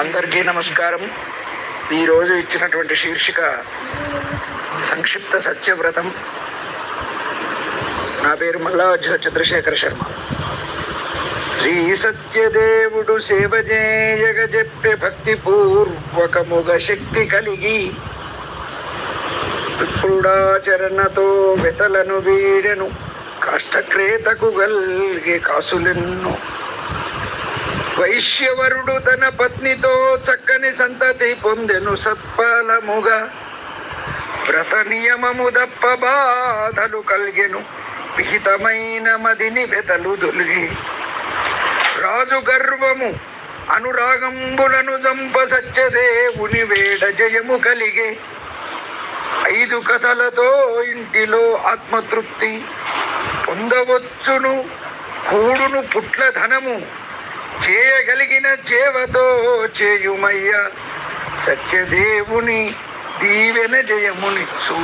అందరికీ నమస్కారం. ఈరోజు ఇచ్చినటువంటి శీర్షిక సంక్షిప్త సత్యవ్రతం. నా పేరు మల్లార్జున చంద్రశేఖర శర్మ. శ్రీ సత్యదేవుడు సేవ చేయగ చెప్పే భక్తి పూర్వకముగ శక్తి కలిగి విప్రుడాచరణతో వెతలను వీడెను కాష్టక్రేతకు గల్గే కాసులెన్నో. వైశ్యవరుడు తన పత్నితో చక్కని సంతతి పొందెను సత్ఫలముగా వ్రత నియమము దప్ప బాధలు కలిగెను విహితమైన మదిని వెతలు దొలిగి. రాజు గర్వము అనురాగంబులను జంప సత్యదేవుని వేడ జయము కలిగే. ఐదు కథలతో ఇంటిలో ఆత్మతృప్తి పొందవచ్చును కూడును పుట్ల ధనము. చేయగలిగిన చేవతో చేయుమయ్య. సత్యదేవుని దీవెన జయమునిచ్చు.